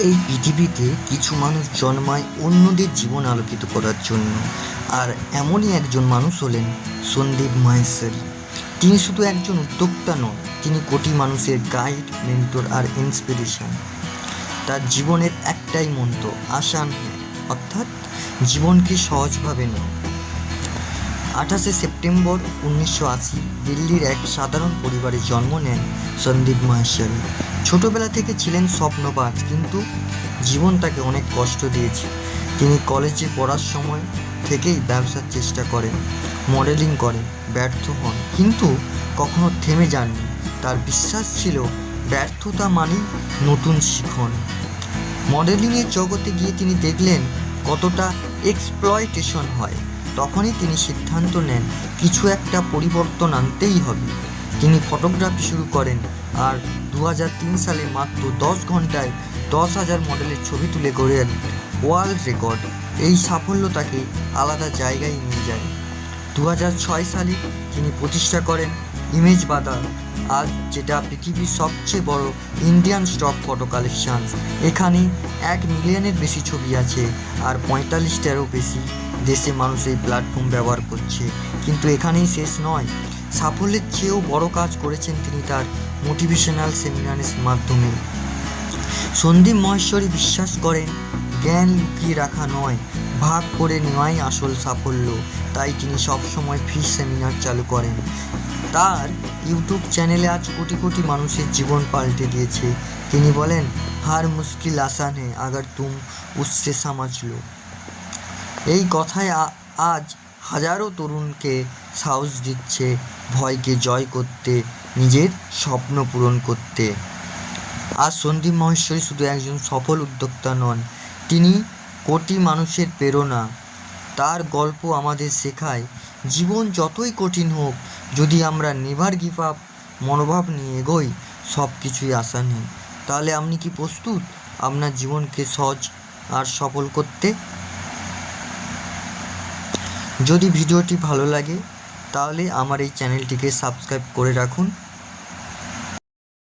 এই পৃথিবীতে কিছু মানুষ জন্মায় অন্যদের জীবন আলোকিত করার জন্য। আর এমনই একজন মানুষ হলেন সন্দীপ মাহেশ্বরী। তিনি শুধু একজন উদ্যোক্তা নন, তিনি কোটি মানুষের গাইড মেন্টর আর ইন্সপিরেশন তার জীবনের একটাই মন্ত্র আসান অর্থাৎ জীবনকে সহজভাবে নয় আঠাশে সেপ্টেম্বর উনিশশো আশি, দিল্লির এক সাধারণ পরিবারে জন্ম নেন সন্দীপ মাহেশ্বরী। ছোটবেলা থেকে ছিলেন স্বপ্নবাজ, কিন্তু জীবন তাকে অনেক কষ্ট দিয়েছে। তিনি কলেজে পড়ার সময় থেকেই ব্যবসার চেষ্টা করেন, মডেলিং করেন, ব্যর্থ হন, কিন্তু কখনো থেমে যাননি। তার বিশ্বাস ছিল ব্যর্থতা মানেই নতুন শিখন। মডেলিংয়ের জগতে গিয়ে তিনি দেখলেন কতটা এক্সপ্লয়টেশন হয়। তখনই তিনি সিদ্ধান্ত নেন, কিছু একটা পরিবর্তন আনতেই হবে। তিনি ফটোগ্রাফি শুরু করেন আর দু হাজার তিন সালে মাত্র দশ ঘন্টায় দশ হাজার মডেলের ছবি তুলে গড়েন ওয়ার্ল্ড রেকর্ড এই সাফল্য তাকে আলাদা জায়গায় নিয়ে যায়। দু সালে তিনি প্রতিষ্ঠা করেন ইমেজ বাজার আজ যেটা পৃথিবীর সবচেয়ে বড় ইন্ডিয়ান স্টক ফটো কালেকশন এখানে এক মিলিয়নের বেশি ছবি আছে আর পঁয়তাল্লিশটারও বেশি দেশে মানুষ এই প্ল্যাটফর্ম ব্যবহার করছে। কিন্তু এখানেই শেষ নয়। সাফল্যের চেয়েও বড় কাজ করেছেন তিনি তার মোটিভেশনাল সেমিনারের মাধ্যমে। সন্দীপ মহেশ্বরী বিশ্বাস করেন, জ্ঞান লুকিয়ে রাখা নয়, ভাগ করে নেওয়াই আসল সাফল্য। তাই তিনি সবসময় ফ্রি সেমিনার চালু করেন। তার ইউটিউব চ্যানেলে আজ কোটি কোটি মানুষের জীবন পাল্টে দিয়েছে। তিনি বলেন, হার মুশকিল আসান হে আগার তুম উসসে সমাজ এই কথায় আজ হাজারো তরুণকে সাহস দিচ্ছে, ভয়কে জয় করতে, নিজের স্বপ্ন পূরণ করতে। আর সন্দীপ মহেশ্বরী শুধু একজন সফল উদ্যোক্তা নন, তিনি কোটি মানুষের প্রেরণা। তার গল্প আমাদের শেখায়, জীবন যতই কঠিন হোক, যদি আমরা নেভার গিভ আপ, মনোভাব নিয়ে এগোই সব কিছুই আশা নেই। তাহলে আপনি কি প্রস্তুত আপনার জীবনকে সহজ আর সফল করতে? যদি ভিডিওটি ভালো লাগে তাহলে আমার এই চ্যানেলটিকে সাবস্ক্রাইব করে রাখুন।